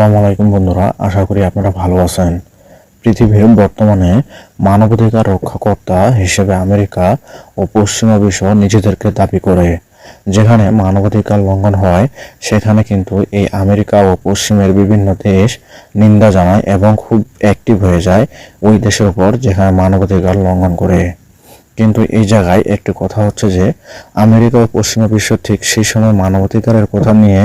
আসসালামু আলাইকুম বন্ধুরা, আশা করি আপনারা ভালো আছেন। পৃথিবীর বর্তমানে মানবাধিকার রক্ষাকর্তা হিসেবে আমেরিকা ও পশ্চিমা বিশ্ব নিজেদেরকে দাবি করে। যেখানে মানবাধিকার লঙ্ঘন হয়, সেখানে কিন্তু এই আমেরিকা ও পশ্চিমের বিভিন্ন দেশ নিন্দা জানায় এবং খুব অ্যাক্টিভ হয়ে যায় ওই দেশের উপর যেখানে মানবাধিকার লঙ্ঘন করে। কিন্তু এই জায়গায় একটি কথা হচ্ছে যে, আমেরিকা ও পশ্চিমা বিশ্ব ঠিক সেই সময় মানবাধিকারের কথা নিয়ে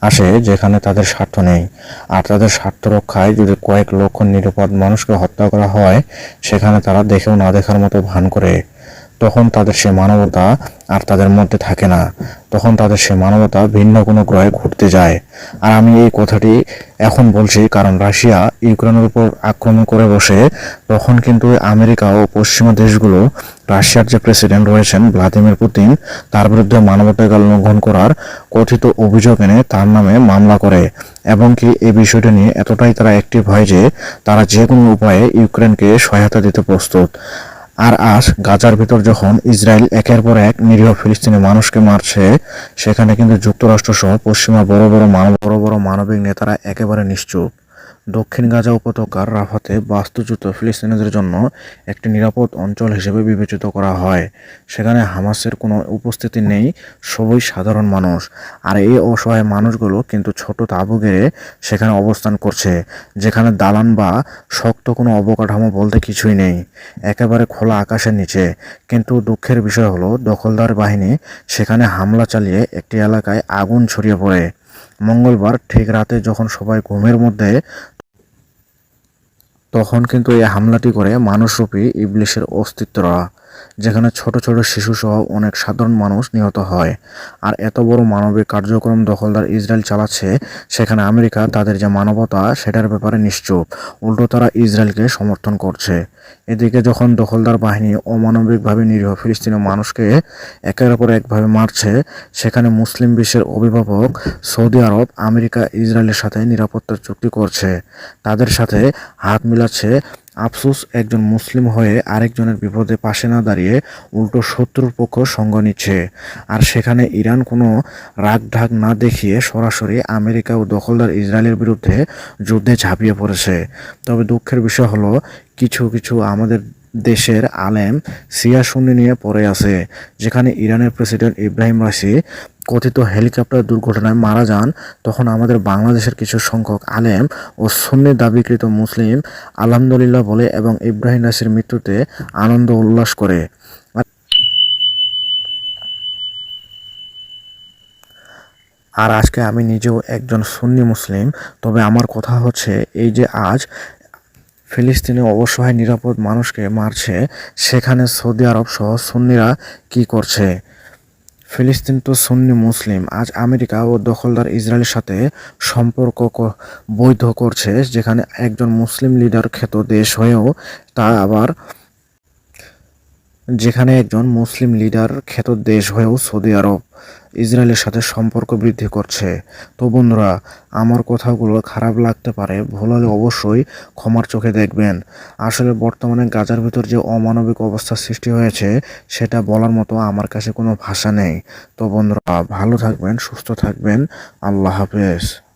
আসে যেখানে তাদের স্বার্থ নেই। আর তাদের স্বার্থ রক্ষায় যদি কয়েক লক্ষ নিরাপদ মানুষকে হত্যা করা হয়, সেখানে তারা দেখেও না দেখার মতো ভান করে। তখন তাদের সে মানবতা আর তাদের মধ্যে থাকে না। তখন তাদের সে মানবতা ভিন্ন কোনো গ্রহে ঘুরতে যায়। আর আমি এই কথাটি এখন বলছি কারণ রাশিয়া ইউক্রেনের উপর আক্রমণ করে বসে, তখন কিন্তু আমেরিকা ও পশ্চিমা দেশগুলো রাশিয়ার যে প্রেসিডেন্ট রয়েছেন ভ্লাদিমির পুতিন, তার বিরুদ্ধে মানবাধিকার লঙ্ঘন করার কথিত অভিযোগ এনে তার নামে মামলা করে। এবং কি এই বিষয়টা নিয়ে এতটাই তারা অ্যাক্টিভ হয় যে তারা যে কোনো উপায়ে ইউক্রেনকে সহায়তা দিতে প্রস্তুত। আর আজ গাজার ভিতর যখন ইসরায়েল একের পর এক নিরীহ ফিলিস্তিনি মানুষকে মারছে, সেখানে কিন্তু যুক্তরাষ্ট্র সহ পশ্চিমা বড় বড় মানব বড় বড় মানবিক নেতারা একেবারে নিশ্চুপ। দক্ষিণ গাজা উপত্যকার রাফাতে বাস্তুচ্যুত ফিলিস্তিনিদের জন্য একটি নিরাপদ অঞ্চল হিসেবে বিবেচিত করা হয়। সেখানে হামাসের কোনো উপস্থিতি নেই, সবই সাধারণ মানুষ। আর এই অসহায় মানুষগুলো কিন্তু ছোট তাঁবু গেড়ে সেখানে অবস্থান করছে, যেখানে দালান বা শক্ত কোনো অবকাঠামো বলতে কিছুই নেই। একেবারে খোলা আকাশের নিচে। কিন্তু দুঃখের বিষয় হলো, দখলদার বাহিনী সেখানে হামলা চালিয়ে একটি এলাকায় আগুন ছড়িয়ে পড়ে। মঙ্গলবার ঠিক রাতে যখন সবাই ঘুমের মধ্যে তখন কিন্তু এই হামলাটি করে মানুষরূপী ইবলিশের অস্তিত্বরা। যেখানে ছোট ছোট শিশুসহ অনেক সাধারণ মানুষ নিহত হয়। আর এত বড় মানবিক কার্যক্রম দখলদার ইসরায়েল চালাচ্ছে, সেখানে আমেরিকা তাদের যে মানবতা, সেটার ব্যাপারে নিশ্চুপ। উল্টো তারা ইসরায়েলকে সমর্থন করছে। এদিকে যখন দখলদার বাহিনী অমানবিকভাবে নিরীহ ফিলিস্তিনি মানুষকে একের পর একভাবে মারছে, সেখানে মুসলিম বিশ্বের অভিভাবক সৌদি আরব, আমেরিকা, ইসরায়েলের সাথে নিরাপত্তার চুক্তি করছে। তাদের সাথে হাত মিলাচ্ছে আফসোস, একজন মুসলিম হয়ে আরেকজনের বিপদে পাশে না দাঁড়িয়ে উল্টো শত্রুর পক্ষ সঙ্গ নিচ্ছে। আর সেখানে ইরান কোনো রাগ ঢাক না দেখিয়ে সরাসরি আমেরিকা ও দখলদার ইসরায়েলের বিরুদ্ধে যুদ্ধে ঝাঁপিয়ে পড়েছে। তবে দুঃখের বিষয় হলো, কিছু কিছু আমাদের দেশের আলেম সিয়া সুন্নি নিয়ে পড়ে আছে, যেখানে ইরানের প্রেসিডেন্ট ইব্রাহিম রাশি কথিত হেলিকপ্টার দুর্ঘটনায় মারা যান। তখন আমাদের বাংলাদেশের কিছু সংখ্যক আলেম ও সুন্নি দাবিকৃত মুসলিম আলহামদুলিল্লাহ বলে এবং ইব্রাহিম রাশির মৃত্যুতে আনন্দ উল্লাস করে। আর আজকে আমি নিজেও একজন সুন্নি মুসলিম, তবে আমার কথা হচ্ছে এই যে আজ ফিলিস্তিনে অবসহায় নিরাপদ মানুষকে মারছে, সেখানে সৌদি আরব সহ সুন্নিরা কি করছে? ফিলিস্তিন তো সুন্নি মুসলিম, আজ আমেরিকা ও দখলদার ইসরায়েলের সাথে সম্পর্ক বৈধ করছে, যেখানে একজন মুসলিম লিডার খ্যাত দেশ হয়েও তা আবার যেখানে একজন মুসলিম লিডার খ্যাত দেশ হয়েও সৌদি আরব। ইসরায়েলের সাথে সম্পর্ক বৃদ্ধি করছে। তো বন্ধুরা, আমার কথাগুলো খারাপ লাগতে পারে, ভুল হলে অবশ্যই ক্ষমার চোখে দেখবেন। আসলে বর্তমানে গাজার ভিতর যে অমানবিক অবস্থা সৃষ্টি হয়েছে, সেটা বলার মতো আমার কাছে কোনো ভাষা নেই। তো বন্ধুরা, ভালো থাকবেন, সুস্থ থাকবেন। আল্লাহ হাফেজ।